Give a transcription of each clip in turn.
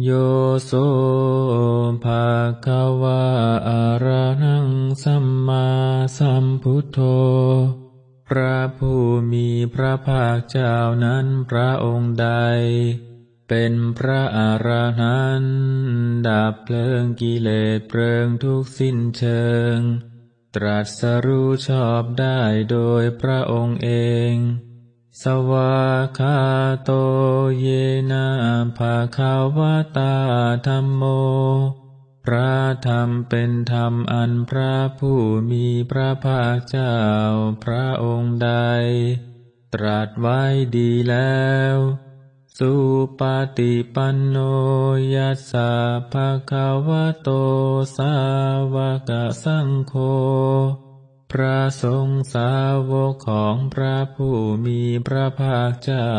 โยโสภาควาอะระหังสัมมาสัมพุทโธ พระผู้มีพระภาคเจ้านั้นพระองค์ใด เป็นพระอรหันต์ดับเพลิงกิเลสเพลิงทุกสิ้นเชิง ตรัสรู้ชอบได้โดยพระองค์เอง สวากาโตเยนะภาคาวตาธรรมโม พระธรรมเป็นธรรมอันพระผู้มีพระภาคเจ้าพระองค์ใด ตรัสไว้ดีแล้ว สุปฏิปันโนยัสสะภะคะวะโตสาวกสังโฆ พระสงฆ์สาวกของพระผู้มีพระภาคเจ้า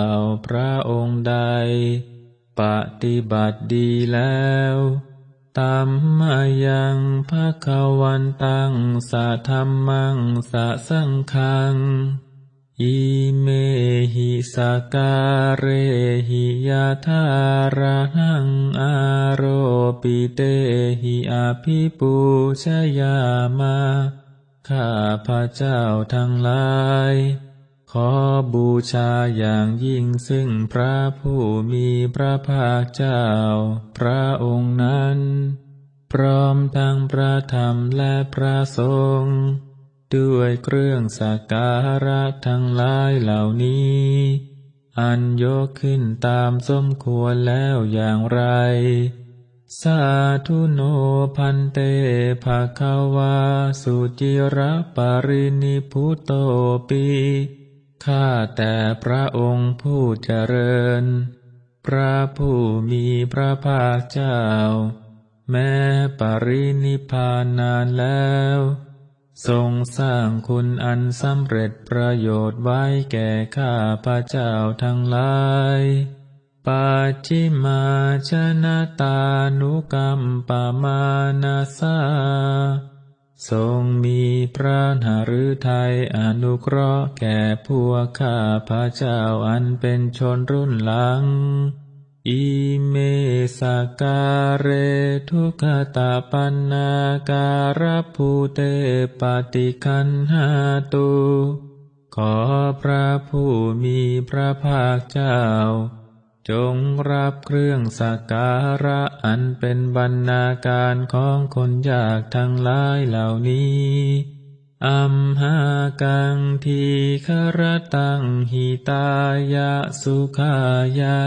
พระองค์ใด ปฏิบัติดีแล้วตัมมายังภะควันตังสะธรรมังสะสังคัง อิเมหิสการเรหิยาธาระหังอาโรปิเตหิอาภิปูชยามา ข้าพระเจ้าทั้งหลาย ขอบูชาอย่างยิ่งซึ่งพระผู้มีพระภาคเจ้า พระองค์นั้น พร้อมทั้งพระธรรมและพระสงฆ์ด้วยเครื่องสักการะทั้งหลายเหล่านี้ อันยกขึ้นตามสมควรแล้วอย่างไร สาธุโนพันเตภาคาวาสุจิระปารินิพุโตปีข้าแต่พระองค์ผู้เจริญ พระผู้มีพระภาคเจ้า แม้ปรินิพานนานแล้ว ทรงสร้างคุณอันสำเร็จประโยชน์ไว้แก่ข้าพระเจ้าทั้งหลาย ปัจจิมาชนะตานุกรรมปมานาสาทรงมีพระหฤทัยอนุเคราะห์แก่พวกข้าพระเจ้าอันเป็นชนรุ่นหลัง อิเมสการเรทุกขตาปันนาการภูเตปฏิคันหาตุขอพระผู้มีพระภาคเจ้า จงรับเครื่องสักการะอันเป็นบรรณาการของคนยากทั้งหลายเหล่านี้อัมหากังทีครตังหิตายะสุขายา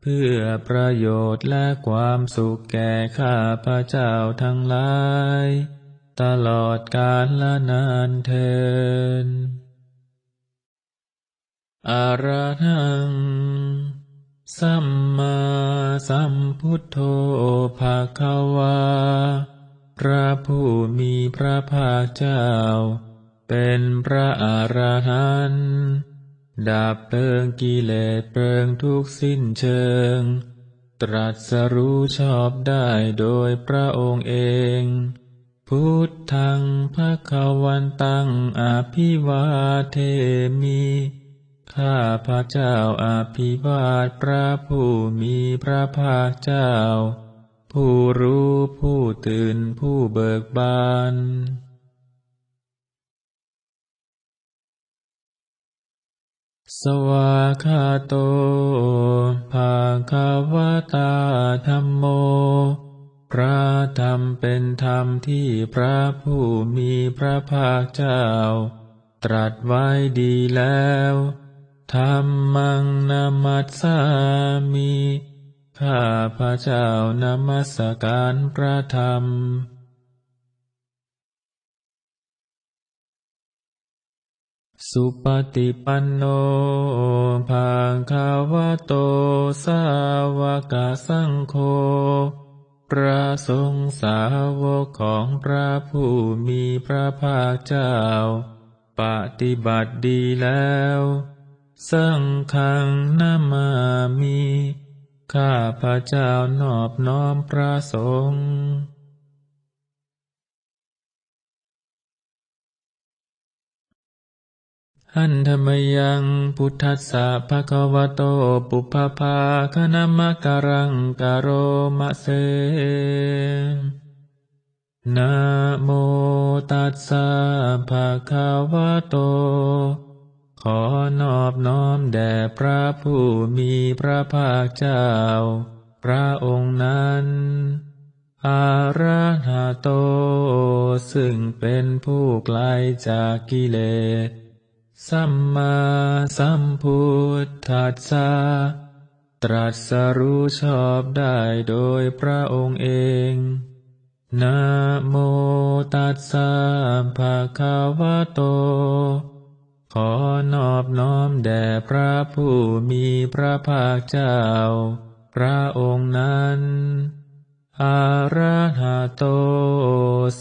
เพื่อประโยชน์และความสุขแก่ข้าพระเจ้าทั้งหลาย ตลอดกาลละนานเทินอะรหัง สัมมาสัมพุทโธภาควา พระผู้มีพระภาคเจ้า เป็นพระอระหันต์ดับเพลิงกิเลสเพลิงทุกสิ้นเชิง ตรัสรู้ชอบได้โดยพระองค์เอง พุทธังภะควันตังอภิวาเทมิ ข้าพระเจ้าอาภิวาทพระผู้มีพระภาคเจ้า ผู้รู้ผู้ตื่นผู้เบิกบาน สวากาโตภาคาวตาธรรมโม พระธรรมเป็นธรรมที่พระผู้มีพระภาคเจ้า ตรัสไว้ดีแล้ว ธรรมังนามัสสามิข้าพระเจ้านมัสการพระธรรม สุปฏิปันโนภาคาวะโต สาวกสังโฆพระสงฆ์สาวกของพระผู้มีพระภาคเจ้า ปฏิบัติดีแล้ว สังฆังนามามิข้าพระเจ้านอบน้อมพระสงฆ์หันธรรมยังพุทธัสสะภะคะวะโตปุพพาภาคณมะการังกโรมะเสนะโมตัสสะภะคะวะโต ขอนอบน้อมแด่พระผู้มีพระภาคเจ้า พระองค์นั้น อาระหะโต ซึ่งเป็นผู้ไกลจากกิเลส สัมมาสัมพุทธัสสะ ตรัสรู้ชอบได้โดยพระองค์เองนะโมตัสสะภะคะวะโต ขอนอบน้อมแด่พระผู้มีพระภาคเจ้า พระองค์นั้น อาระหะโต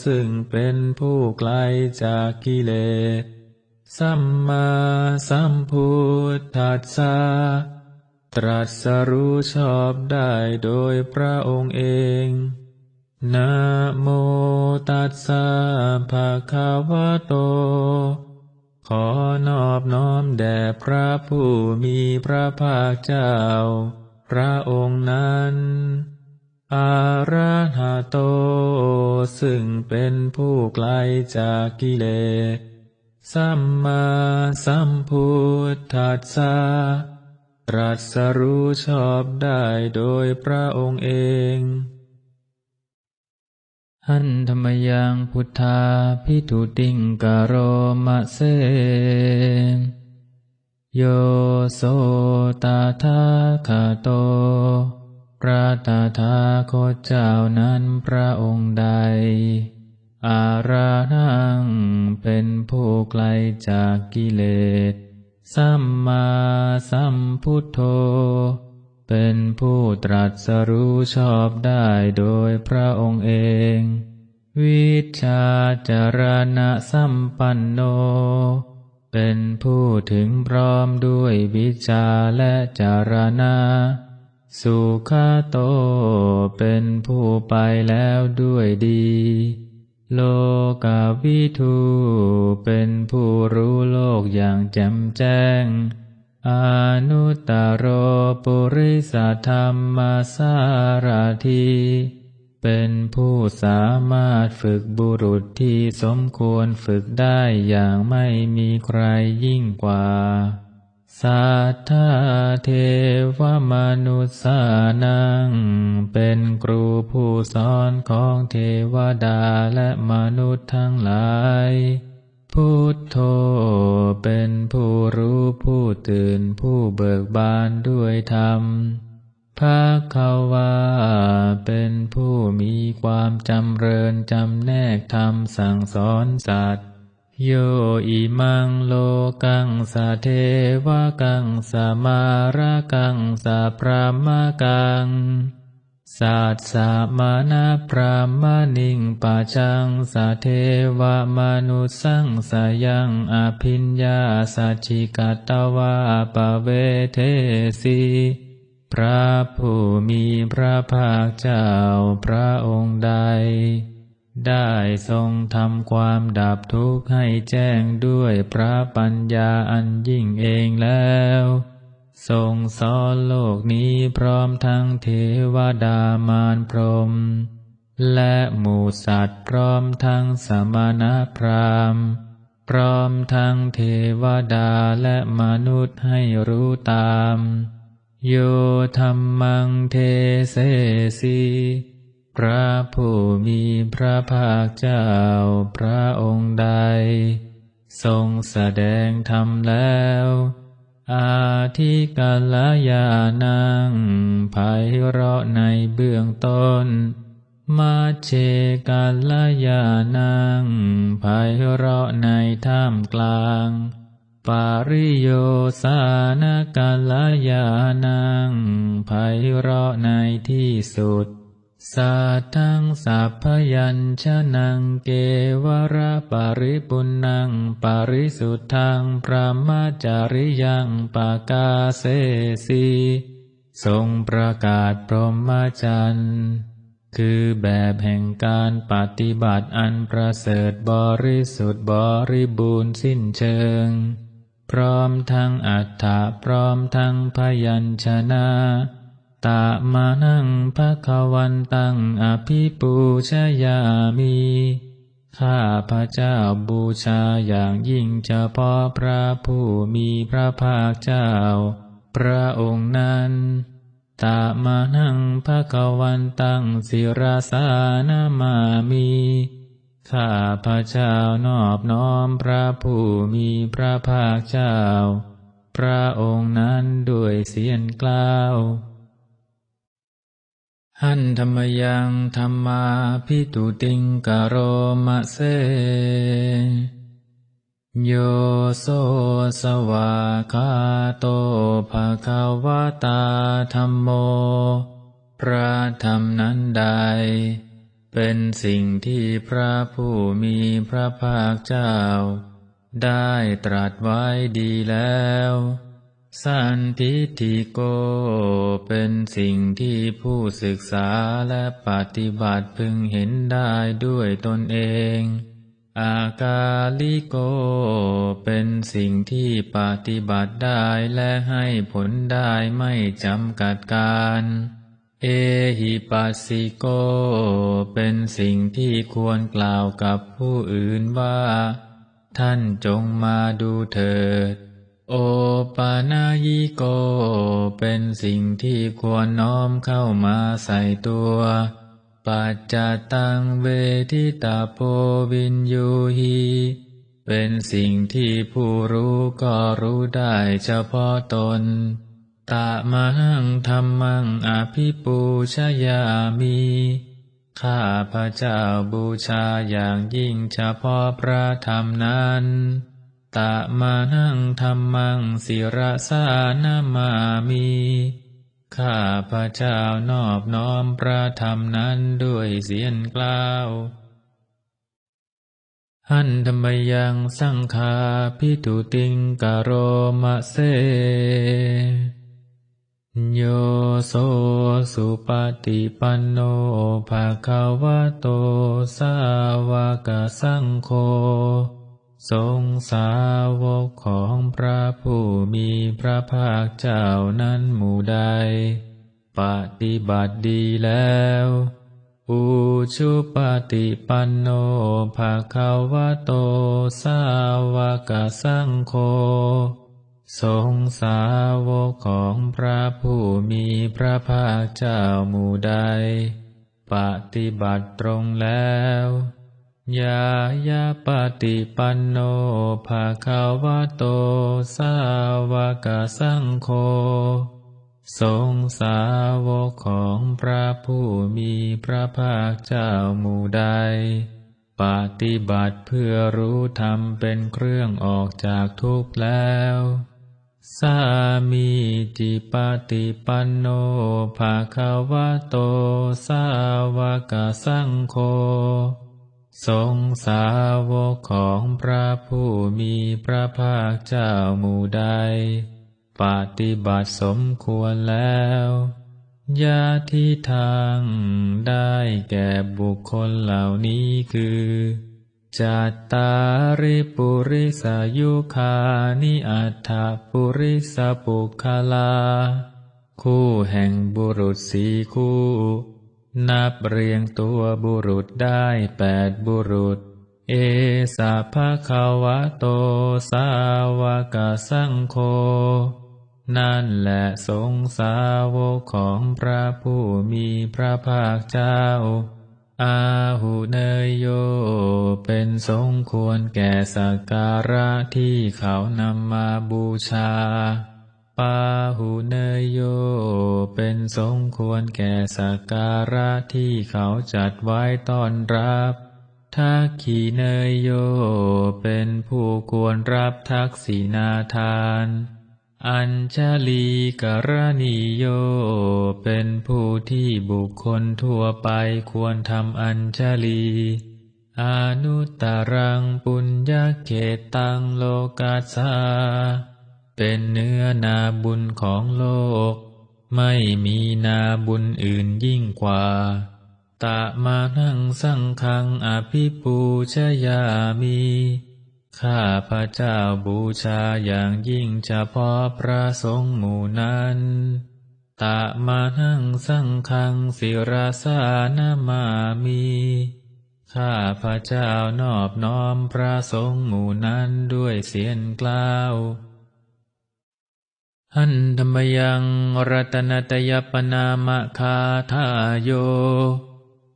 ซึ่งเป็นผู้ไกลจากกิเลส สัมมาสัมพุทธัสสะตรัสรู้ชอบได้โดยพระองค์เอง นะโมตัสสะภะคะวะโต ขอนอบน้อมแด่พระผู้มีพระภาคเจ้า พระองค์นั้น อาระหะโต ซึ่งเป็นผู้ไกลจากกิเลส สัมมาสัมพุทธัสสะตรัสรู้ชอบได้โดยพระองค์เอง หันธรรมยังพุทธาพิทุติงกโรมะเสโยโสตาทาคาโต พระตาทาโคเจ้านั้นพระองค์ใด อารานังเป็นผู้ไกลจากกิเลส สัมมาสัมพุทโธ เป็นผู้ตรัสรู้ชอบได้โดยพระองค์เอง วิชาจารณะสัมปันโน เป็นผู้ถึงพร้อมด้วยวิชาและจารณะ สุขโต เป็นผู้ไปแล้วด้วยดี โลกาวิทู เป็นผู้รู้โลกอย่างแจ่มแจ้ง อนุตตรโรปุริสธรรมสารทีเป็นผู้สามารถฝึกบุรุษที่สมควรฝึกได้อย่างไม่มีใครยิ่งกว่าสัทธาเทวมนุษย์สานัง เป็นครูผู้สอนของเทวดาและมนุษย์ทั้งหลาย พุทโธเป็นผู้รู้ผู้ตื่นผู้เบิกบานด้วยธรรมภาควาเป็นผู้มีความจำเริญจำแนกธรรมสั่งสอนสัตว์โยอิมังโลกังสะเทวกังสมาระกังสะพรามกัง สัตสะมานาพรามณิงปะจังสะเทวมนุสังสยังอภิญญาสัจิกัตวาปเวเทสีพระผู้มีพระภาคเจ้าพระองค์ใด ได้ทรงทำความดับทุกข์ให้แจ้งด้วยพระปัญญาอันยิ่งเองแล้ว ทรงสอนโลกนี้พร้อมทั้งเทวดามารพรม และหมูสัตว์พร้อมทั้งสมณพราหมณ์ พร้อมทั้งเทวดาและมนุษย์ให้รู้ตาม โยธรรมังเทเสสีพระผู้มีพระภาคเจ้าพระองค์ใด ทรงแสดงธรรมแล้ว อาทิกาลยานังไพเราะในเบื้องต้น มาเชกาลยานังไพเราะในท่ามกลาง ปาริโยสานกาลยานังไพเราะในที่สุด สัทังสัพพยัญชนะเกวระปริปุณังปาริสุทธังพระมจาริยังปากาเสสีทรงประกาศพรหมจรรย์คือแบบแห่งการปฏิบัติอันประเสริฐบริสุทธิ์บริบูรณ์สิ้นเชิง พร้อมทั้งอัฏฐะพร้อมทั้งพยัญชนะ ตามานังภะคะวันตังอภิปูชยามีข้าพระเจ้าบูชาอย่างยิ่งเฉพาะพระผู้มีพระภาคเจ้า พระองค์นั้นตามานังภะควันตังศิราสานามามีข้าพระเจ้านอบน้อมพระผู้มีพระภาคเจ้า พระองค์นั้นด้วยเสียงกล่าว หันธรรมยังธรรมาพิตุติงกโรมะเซ โยโสสวาคาโตภะคะวะตาธรรมโม พระธรรมนั้นใด เป็นสิ่งที่พระผู้มีพระภาคเจ้า ได้ตรัสไว้ดีแล้ว สันทิฏฐิโก เป็นสิ่งที่ผู้ศึกษาและปฏิบัติพึงเห็นได้ด้วยตนเอง อากาลิโก เป็นสิ่งที่ปฏิบัติได้และให้ผลได้ไม่จำกัดการ เอหิปัสสิโก เป็นสิ่งที่ควรกล่าวกับผู้อื่นว่า ท่านจงมาดูเถิด โอปานายิโก เป็นสิ่งที่ควรน้อมเข้ามาใส่ตัว ปัจจตังเวทิตาโพวินยูหีเป็นสิ่งที่ผู้รู้ก็รู้ได้เฉพาะตน ตะมังธรรมังอภิปูชยามี ข้าพระเจ้าบูชาอย่างยิ่งเฉพาะพระธรรมนั้น ตะมานังธรรมังศิรสานามามีข้าพระเจ้านอบน้อมพระธรรมนั้นด้วยเสียงกล่าวหันธรรมยังสังคาพิตุติงกโรมะเซโยโสสุปฏิปันโนภะคะวะโตสาวกสังโฆ ทรงสาวกของพระผู้มีพระภาคเจ้านั้นหมู่ใด ปฏิบัติดีแล้ว อุชุปฏิปันโนภะคะวะโต สาวกสังโฆทรงสาวกของพระผู้มีพระภาคเจ้าหมู่ใด ปฏิบัติตรงแล้ว ยายาปฏิปันโนภาคาวะโต สาวกสังโฆทรงสาวกของพระผู้มีพระภาคเจ้าหมู่ใด ปฏิบัติเพื่อรู้ธรรมเป็นเครื่องออกจากทุกข์แล้ว สามีจิปฏิปันโนภาคาวะโต สาวกสังโฆ ทรงสาวกของพระผู้มีพระภาคเจ้าหมู่ใด ปฏิบัติสมควรแล้วยาที่ทางได้แก่บุคคลเหล่านี้คือจัตตาริปุริสายุคานิอัฏฐปุริสปุคลา คู่แห่งบุรุษสี่คู่ นับเรียงตัวบุรุษได้แปดบุรุษ เอสาภะคะวะโตสาวกสังโฆนั่นแหละสงสาวกของพระผู้มีพระภาคเจ้า อาหุเนยโย เป็นสงควรแก่สักการะที่เขานำมาบูชา ปาหุเนยโย เป็นสงควรแก่สักการะที่เขาจัดไว้ต้อนรับทักขีเนยโย เป็นผู้ควรรับทักษินาทาน อัญชลีกรณีโย เป็นผู้ที่บุคคลทั่วไปควรทำอัญชลีอนุตตรังปุญญเขตตังโลกัสสา เป็นเนื้อนาบุญของโลก ไม่มีนาบุญอื่นยิ่งกว่า ตะมานั่งสังคังอภิปูชยามี ข้าพระเจ้าบูชาอย่างยิ่งเฉพาะพระสงฆ์หมู่นั้นตะมานั่งสังคังศิราสานามามี ข้าพระเจ้านอบน้อมพระสงฆ์หมู่นั้นด้วยเสียงกล่าว หันธรรมยังรัตนตยปนามะคาทาโย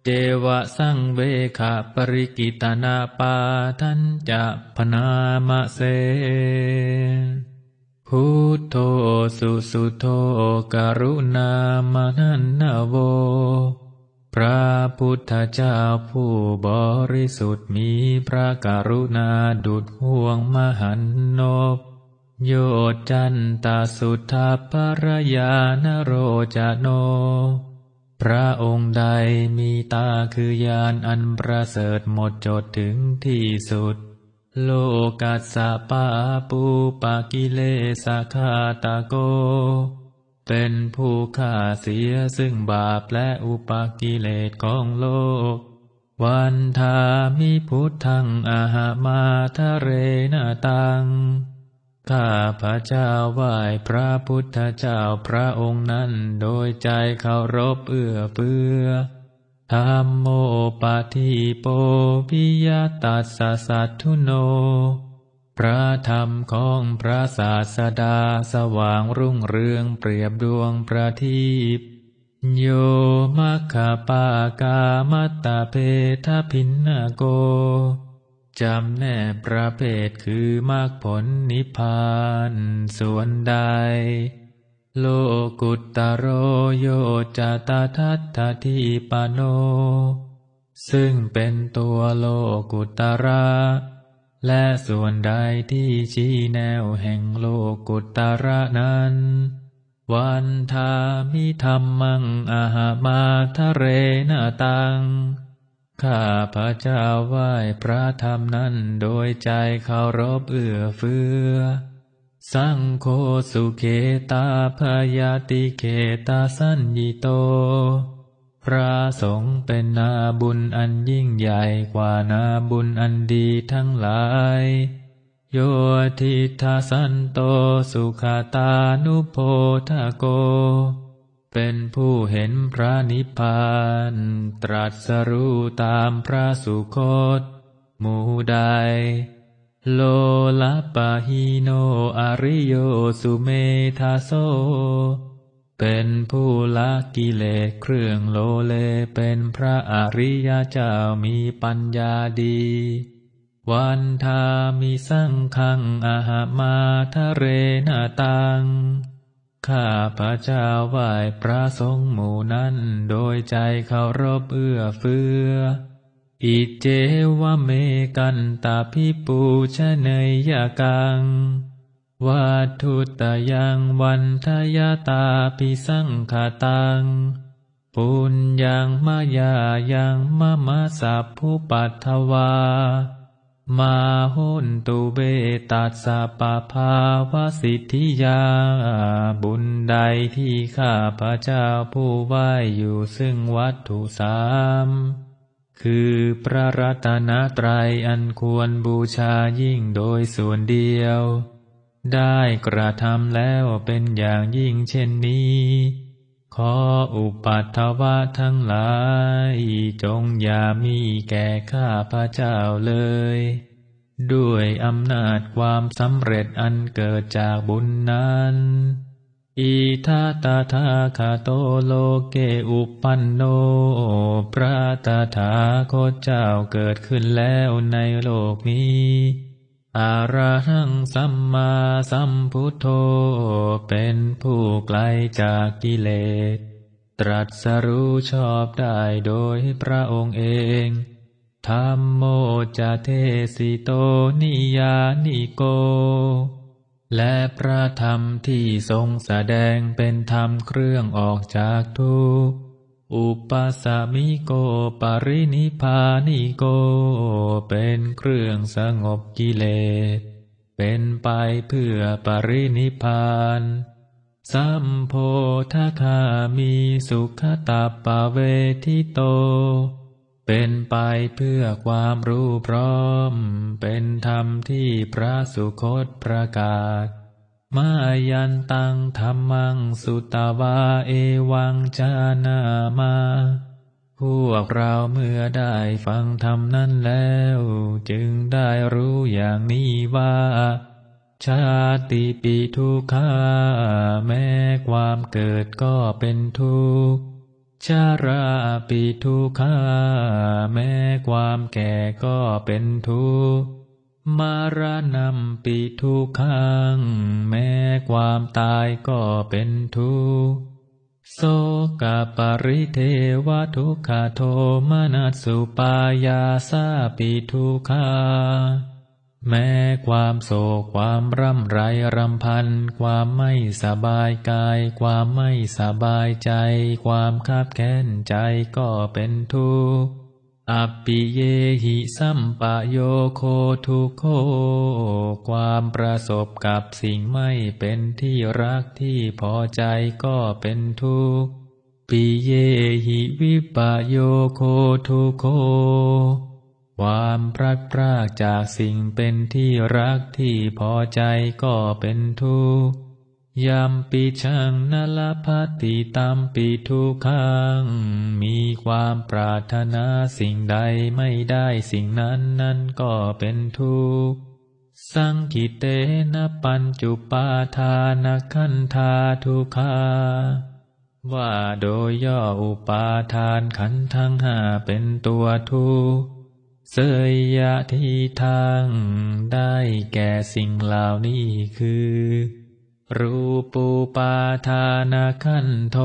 เจวะสังเวขะปริกิตนาปาทันจะพนามะเสพุทโธสุสุโธกรุณามนันนาโว พระพุทธเจ้าผู้บริสุทธิ์มีพระกรุณาดุดห่วงมหันนบ โยจันตาสุทธาภรยานโรจโน พระองค์ใดมีตาคือยานอันประเสริฐหมดจดถึงที่สุด โลกัสสะปาปูปากิเลสาคาตาโก เป็นผู้ฆ่าเสียซึ่งบาปและอุปากิเลสของโลก วันทามิพุทธังอาหามาทะเรนาตัง ข้าพระเจ้าไหว้พระพุทธเจ้าพระองค์นั้น โดยใจเคารพเอื้อเฟื้อธรรมโมปาทิโปปิยตัสสะสัทุโน พระธรรมของพระศาสดาสว่างรุ่งเรืองเปรียบดวงประทีปโยมัคคปากามัตตาเพทพินนาโก จำแนกประเภทคือมรรคผลนิพพานส่วนใด โลกุตตโรโยจตาทัตถทิปโน ซึ่งเป็นตัวโลกุตระ และส่วนใดที่ชี้แนวแห่งโลกุตระนั้น วันทามิธรรมังอาหามาทะเรนาตัง ข้าพระเจ้าไหว้พระธรรมนั้นโดยใจเคารพเอื้อเฟื้อ สังโฆสุเขตาพยาติเขตาสัญญิโต พระสงฆ์เป็นนาบุญอันยิ่งใหญ่กว่านาบุญอันดีทั้งหลาย โยทิทาสันโตสุขาตานุโพธโก เป็นผู้เห็นพระนิพพาน ตรัสรู้ตามพระสุคตหมู่ใด โลลปะหิโนอริโยสุเมธาโซ เป็นผู้ละกิเลสเครื่องโลเลเป็นพระอริยเจ้ามีปัญญาดี วันทามิสังคังอาหามาทะเรนาตัง ข้าพระเจ้าไหว้พระสงฆ์หมู่นั้น โดยใจเคารพเอื้อเฟื้อ อิเจวะเมกันตาพิปูชะเนยยกังวัตุตยังวันทยาตาปิสังขตัง ปุญญังมายายังมะมะสัพพุปัตถวา มาหุนตุเบตัสสะปะภาวสิทธิยา บุญใดที่ข้าพระเจ้าผู้ไหว้อยู่ซึ่งวัตถุสาม คือพระรัตนตรัยอันควรบูชายิ่งโดยส่วนเดียว ได้กระทำแล้วเป็นอย่างยิ่งเช่นนี้ ขออุปัตถวะทั้งหลาย จงอย่ามีแก่ข้าพระเจ้าเลย ด้วยอำนาจความสำเร็จอันเกิดจากบุญนั้น อิทาตาทาคาโตโลเกอุปันโน พระตาถาโคเจ้าเกิดขึ้นแล้วในโลกนี้ อาระหังสัมมาสัมพุทโธ เป็นผู้ไกลจากกิเลส ตรัสรู้ชอบได้โดยพระองค์เอง ธรรมโมจะเทสิโตนิยานิโก และพระธรรมที่ทรงแสดงเป็นธรรมเครื่องออกจากทุกข์ อุปสามิโกปรินิพานิโก เป็นเครื่องสงบกิเลส เป็นไปเพื่อปรินิพานสัมโพธคามีสุขตาปเวทิโต เป็นไปเพื่อความรู้พร้อม เป็นธรรมที่พระสุคตประกาศ มายันตังธรรมังสุตวาเอวังจานามา พวกเราเมื่อได้ฟังธรรมนั้นแล้ว จึงได้รู้อย่างนี้ว่า ชาติปีทุกขาแม้ความเกิดก็เป็นทุกข์ชาราปิทุกขาแม้ความแก่ก็เป็นทุกข์ มารณะปิทุกขัง แม้ความตายก็เป็นทุกข์โสกปริเทวทุกขโทมนัสสุปายาสาปิทุกขาแม้ความโศกความร่ำไรรำพัน ความไม่สบายกาย ความไม่สบายใจ ความคับแค้นใจก็เป็นทุกข์ อัปปิเยหิสัมปะโยโคทุโค ความประสบกับสิ่งไม่เป็นที่รักที่พอใจก็เป็นทุกข์ ปิเยหิวิปะโยโคทุโค ความพลัดพรากจากสิ่งเป็นที่รักที่พอใจก็เป็นทุกข์ ยามปีชังนลพัติตามปีทุกขัง มีความปรารถนาสิ่งใดไม่ได้สิ่งนั้นนั่นก็เป็นทุกข์ สังกิเตนะปัญจุปาทานขันธาทุกขาว่าโดยย่ออุปาทานขันทั้งห้าเป็นตัวทุกข์เสยยะทีทางได้แก่สิ่งเหล่านี้คือ รูปูปาทานาขันโท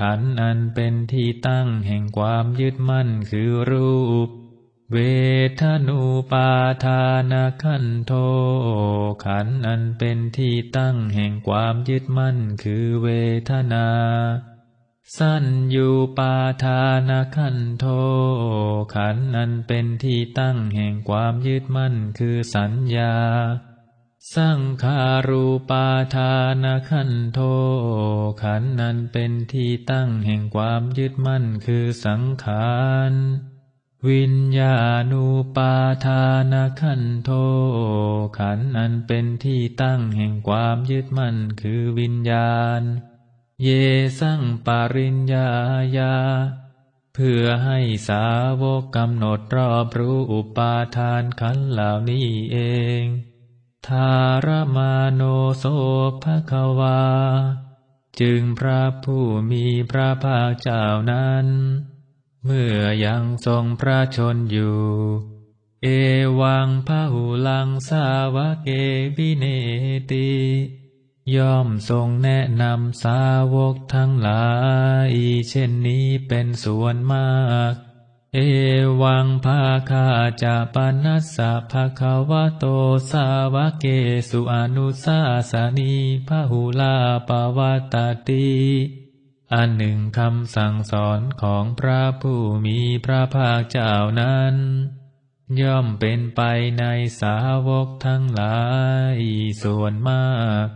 ขันอันเป็นที่ตั้งแห่งความยึดมั่นคือรูป เวทนูปาทานาขันโท ขันอันเป็นที่ตั้งแห่งความยึดมั่นคือเวทนาสัญญูปาทานขันโท ขันนันเป็นที่ตั้งแห่งความยึดมั่นคือสัญญา สังขารูปาทานขันโท ขันนั้นเป็นที่ตั้งแห่งความยึดมั่นคือสังขารวิญญาณูปาทานขันโท ขันนั้นเป็นที่ตั้งแห่งความยึดมั่นคือวิญญาณ เยสังปาริญญาญาเพื่อให้สาวกกำหนดรอบรู้อุปาทานขันเหล่านี้เอง ทารมาโนโสภควา จึงพระผู้มีพระภาคเจ้านั้น เมื่อยังทรงพระชนอยู่ เอวังพหูลังสาวะเกวิเนติย่อมทรงแนะนำสาวกทั้งหลาย เช่นนี้เป็นส่วนมาก เอวังภาคาจะปนัสสะภาคาวะโตสาวะเกสุอนุสาสนีพระหูลาปวัตติอันหนึ่งคำสั่งสอนของพระผู้มีพระภาคเจ้านั้น ย่อมเป็นไปในสาวกทั้งหลายส่วนมาก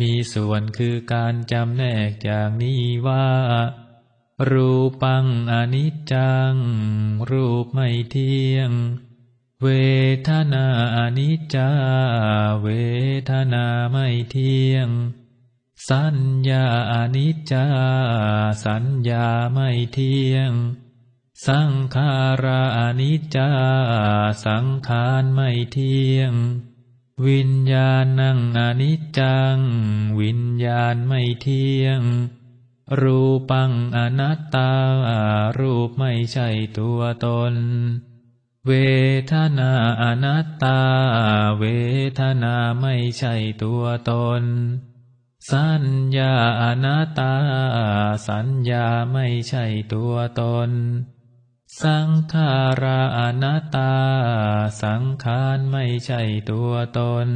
มีส่วนคือการจำแนกอย่างนี้ว่า รูปังอนิจจัง รูปไม่เที่ยง เวทนาอนิจจา เวทนาไม่เที่ยง สัญญาอนิจจา สัญญาไม่เที่ยง สังขาราอนิจจา สังขารไม่เที่ยง วิญญาณังอนิจจัง วิญญาณไม่เที่ยง รูปังอนัตตารูปไม่ใช่ตัวตน เวทนาอนัตตา เวทนาไม่ใช่ตัวตน สัญญาอนัตตา สัญญาไม่ใช่ตัวตน สังขาราอนัตตา สังขารไม่ใช่ตัวตน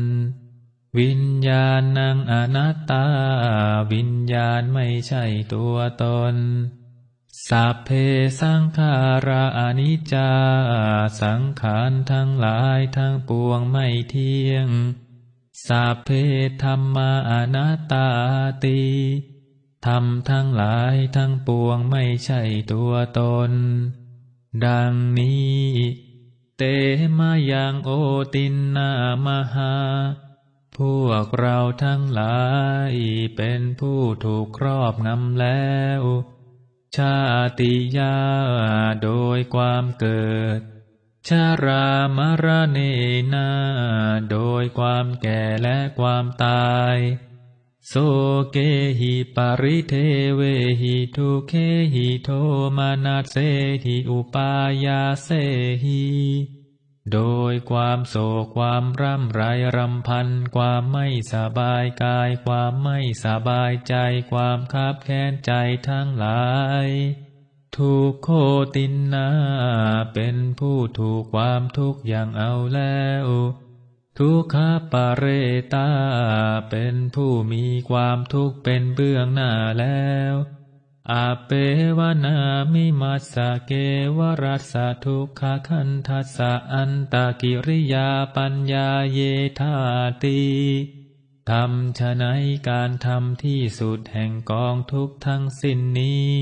วิญญาณังอนัตตา วิญญาณไม่ใช่ตัวตน สัพเพสังขาราอนิจจา สังขารทั้งหลายทั้งปวงไม่เที่ยง สัพเพธรรมาอนัตตาติธรรมทั้งหลายทั้งปวงไม่ใช่ตัวตน ดังนี้ เตมายังโอตินนามหา พวกเราทั้งหลายเป็นผู้ถูกครอบงำแล้ว ชาติยาโดยความเกิด ชารามรเนนาโดยความแก่และความตาย โสเกหิปาริเทเวหิทุเคหิโทมานาเสหิอุปายาเสหิ โดยความโศกความร่ำไรรำพัน ความไม่สบายกาย ความไม่สบายใจ ความคับแค้นใจทั้งหลายทุกโคตินนา เป็นผู้ถูกความทุกข์อย่างเอาแล้ว ทุกขปาเรตา เป็นผู้มีความทุกข์เป็นเบื้องหน้าแล้ว อาเปวนามิมาสะเกวรัสะทุกขคันทัสสะอันตากิริยาปัญญาเยธาตีทำชะไหนการทำที่สุดแห่งกองทุกทั้งสิ้นนี้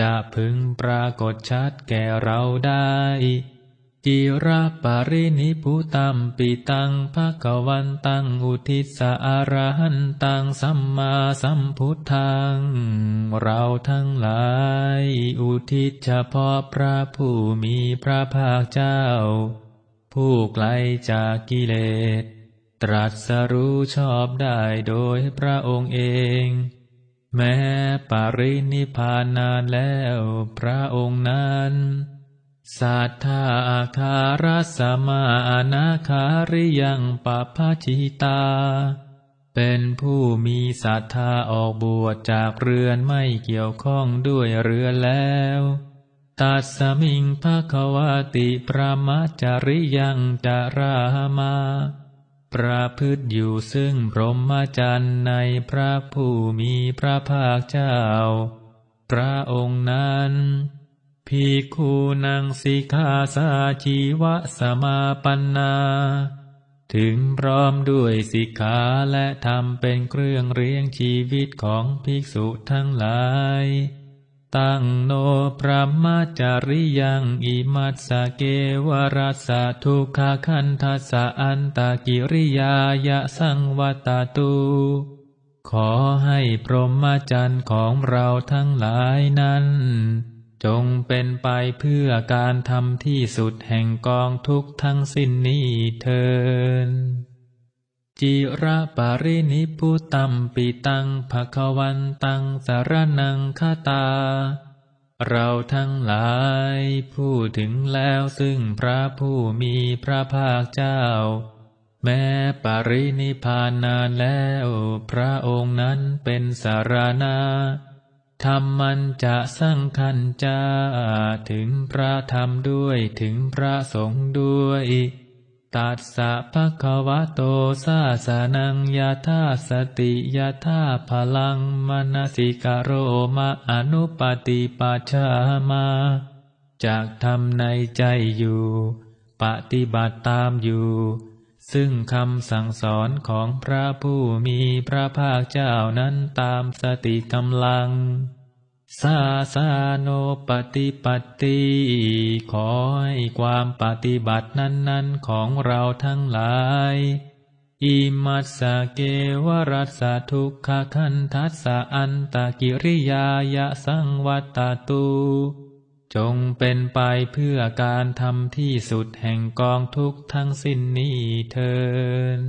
จะพึงปรากฏชัดแก่เราได้ จิระปารินิพุตัมปิตังภะคะวันตังอุทิสะอารหันตังสัมมาสัมพุทธัง เราทั้งหลาย อุทิศเฉพาะพระผู้มีพระภาคเจ้า ผู้ไกลจากกิเลส ตรัสรู้ชอบได้โดยพระองค์เอง แม้ปรินิพพานนานแล้วพระองค์นั้น สัทธาคารัสมานาคาริยังปปาชิตา เป็นผู้มีศรัทธาออกบวชจากเรือนไม่เกี่ยวข้องด้วยเรือนแล้ว ตัสสมิงภะควะติประมาจาริยังจารามา ประพฤติอยู่ซึ่งพรหมจรรย์ในพระผู้มีพระภาคเจ้า พระองค์นั้น ภิกขุนังสิกขาสาชีวะสมาปันนา ถึงพร้อมด้วยสิกขาและทำเป็นเครื่องเรียงชีวิตของภิกษุทั้งหลาย ตั้งโนพระมาจาริยังอิมัสเกวรัสะทุกขคันทัสะอันตากิริยายะสังวัตตุขอให้พรหมจรรย์ของเราทั้งหลายนั้น จงเป็นไปเพื่อการทำที่สุดแห่งกองทุกทั้งสิ้นนี้เทินจิระปารินิพุตัมปิตังภควันตังสารนังคาตา เราทั้งหลายพูดถึงแล้วซึ่งพระผู้มีพระภาคเจ้า แม้ปรินิพานนานแล้ว พระองค์นั้นเป็นสารณา ธรรมันจะสั่งคันจาถึงพระธรรมด้วยถึงพระสงฆ์ด้วยตัสสะภะคะวะโตสาสนังยาธาสติยาธาพลังมนสิกโรมะอนุปติปัชฌามาจากทำในใจอยู่ ปฏิบัติตามอยู่ ซึ่งคำสั่งสอนของพระผู้มีพระภาคเจ้านั้นตามสติกำลัง สาสาโนปฏิปติขอให้ความปฏิบัตินั้นๆของเราทั้งหลายอิมัสสะเกวรัสสะทุกขคันทัสสะอันตกิริยายะสังวัตตุ จงเป็นไปเพื่อการทำที่สุดแห่งกองทุกข์ทั้งสิ้นนี้เทิน